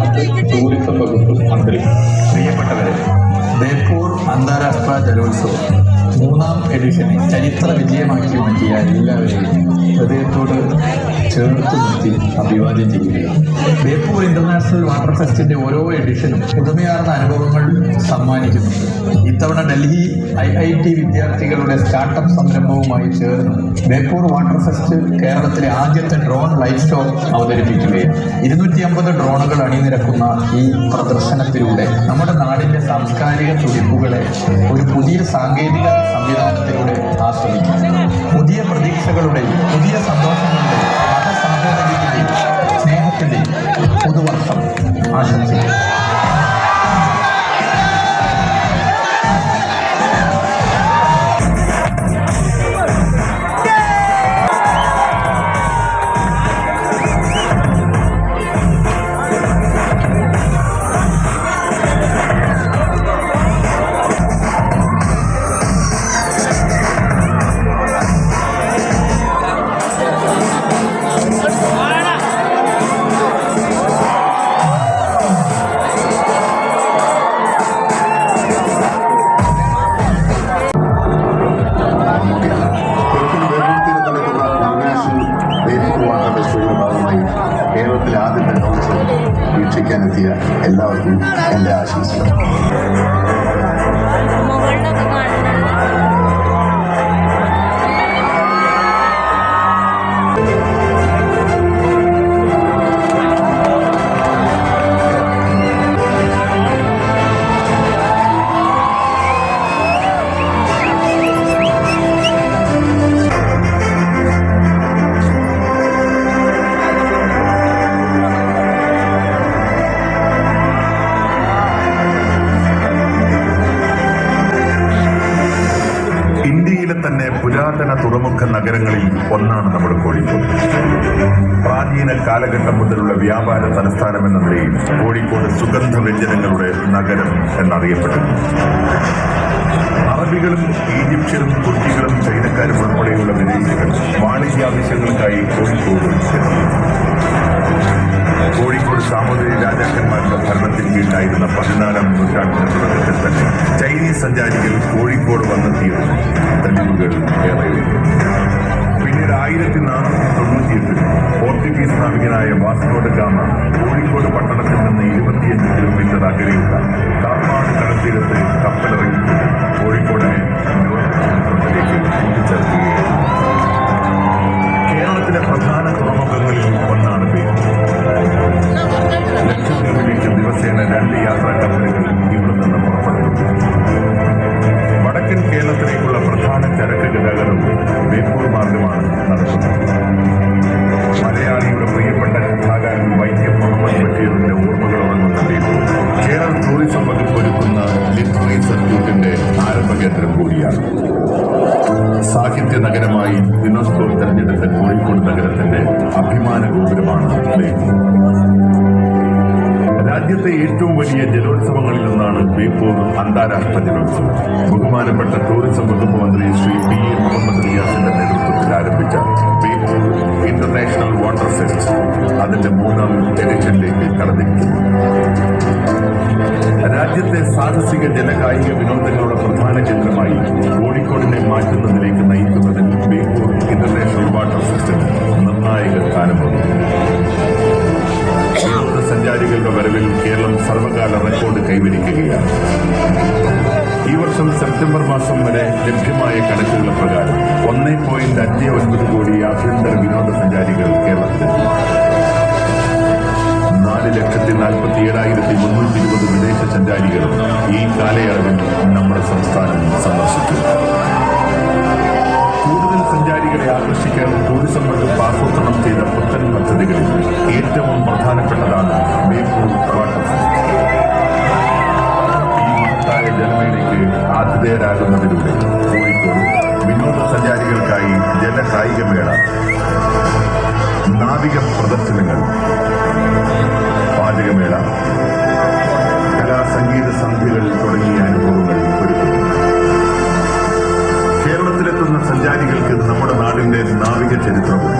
Liyas tourism വകുപ്പ് മന്ത്രി പ്രിയപ്പെട്ടവരെ ബേപ്പൂർ അന്താരാഷ്ട്ര ജലോത്സവം മൂന്നാം എഡിഷനെ ചരിത്ര വിജയമാക്കി മാറ്റിയ എല്ലാവരെയും ഹൃദയത്തോട് ചേർത്ത് നിർത്തി അഭിവാദ്യം ചെയ്യുകയാണ് ബേപ്പൂർ ഇന്റർനാഷണൽ വാട്ടർ ഫെസ്റ്റിന്റെ ഓരോ എഡിഷനും പുതുമയാർന്ന അനുഭവങ്ങൾ സമ്മാനിക്കുന്നു. ഇത്തവണ ഡൽഹി ഐ ഐ ടി വിദ്യാർത്ഥികളുടെ സ്റ്റാർട്ടപ്പ് സംരംഭവുമായി ചേർന്ന് ബേപ്പൂർ വാട്ടർ ഫെസ്റ്റ് കേരളത്തിലെ ആദ്യത്തെ ഡ്രോൺ ലൈറ്റ് ഷോ അവതരിപ്പിക്കുകയാണ്. ഇരുന്നൂറ്റി അമ്പത് ഡ്രോണുകൾ അണിനിരക്കുന്ന ഈ പ്രദർശനത്തിലൂടെ നമ്മുടെ നാടിന്റെ സാംസ്കാരിക തുടിപ്പുകളെ ഒരു പുതിയ സാങ്കേതിക സംവിധാനത്തിലൂടെ ആസ്വദിക്കാം പുതിയ പ്രതീക്ഷകളുടെയും പുതിയ സന്തോഷങ്ങളുടെയും संयुक्त ने കേരളത്തിലെ ആദ്യത്തെ ലോകോത്സവം വീക്ഷിക്കാനെത്തിയ എല്ലാവർക്കും എന്റെ ആശംസകൾ. പുരാതന തുറമുഖ നഗരങ്ങളിൽ ഒന്നാണ് നമ്മുടെ കോഴിക്കോട്. പ്രാചീന കാലഘട്ടം മുതലുള്ള വ്യാപാര തലസ്ഥാനം എന്ന നിലയിൽ കോഴിക്കോട് സുഗന്ധ വ്യഞ്ജനങ്ങളുടെ നഗരം എന്നറിയപ്പെട്ടിരുന്നു അറബികളും ഈജിപ്ഷ്യരും തുർക്കികളും ചൈനക്കാരും ഉൾപ്പെടെയുള്ള വിദേശികൾ വാണിജ്യ ആവശ്യങ്ങൾക്കായി കോഴിക്കോട് കോഴിക്കോട് സാമൂതിരി രാജാക്കന്മാരുടെ ഭരണത്തിൽ കീഴിലായിരുന്ന പതിനാലാം നൂറ്റാണ്ടിന്റെ തുടക്കത്തിൽ സഞ്ചാരികൾ കോഴിക്കോട് വന്നെത്തിയിരുന്നു തെളിവുകൾ പിന്നീട് ആയിരത്തി നാനൂറ്റി തൊണ്ണൂറ്റിയെട്ടിൽ പോർച്ചുഗീസ് നാവികനായ വാസ്കോട് ഗാമ കോഴിക്കോട് പട്ടണത്തിൽ നിന്ന് ഇരുപത്തിയഞ്ച് കിലോമീറ്റർ അകലെയുള്ള കാപ്പാട് കടത്തീരത്ത് കപ്പലിറങ്ങി കോഴിക്കോടിനെ കേരളത്തിലെ പ്രധാന തുറമുഖങ്ങളിൽ ഒന്നാണ് ബേപ്പൂർ ലക്ഷദ്വീപിലേക്ക് ദിവസേന രണ്ട് യാത്രാ കപ്പലുകൾ ഇവിടെ നിന്ന് ഗതാഗതം ബേപ്പൂർ മാർഗമാണ് നടത്തുന്നത് രാജ്യത്തെ ഏറ്റവും വലിയ ജലോത്സവങ്ങളിൽ ഒന്നാണ് ബേപ്പൂർ അന്താരാഷ്ട്ര ജലോത്സവം. ബഹുമാനപ്പെട്ട ടൂറിസം വകുപ്പ് മന്ത്രി ശ്രീ പി എ മുഹമ്മദ് റിയാസിന്റെ നേതൃത്വത്തിൽ സർവകാല റെക്കോർഡ് കൈവരിക്കുകയാണ്. ഈ വർഷം സെപ്റ്റംബർ മാസം വരെ ലഭ്യമായ കണക്കുകൾ പ്രകാരം ഒന്നേ പോയിന്റ് അഞ്ച് ഒൻപത് കോടി ആഭ്യന്തര വിനോദസഞ്ചാരികൾ കേരളത്തിലെത്തി ജലമേളയ്ക്ക് ആതിഥേയരാകുന്നതിലൂടെ കോഴിക്കോട് വിനോദസഞ്ചാരികൾക്കായി ജലകായികമേള നാവിക പ്രദർശനങ്ങൾ. പാചകമേള കലാസംഗീത സന്ധ്യകൾ തുടങ്ങിയ അനുഭവങ്ങൾ കേരളത്തിലെത്തുന്ന സഞ്ചാരികൾക്ക് നമ്മുടെ നാടിന്റെ നാവിക ചരിത്രവും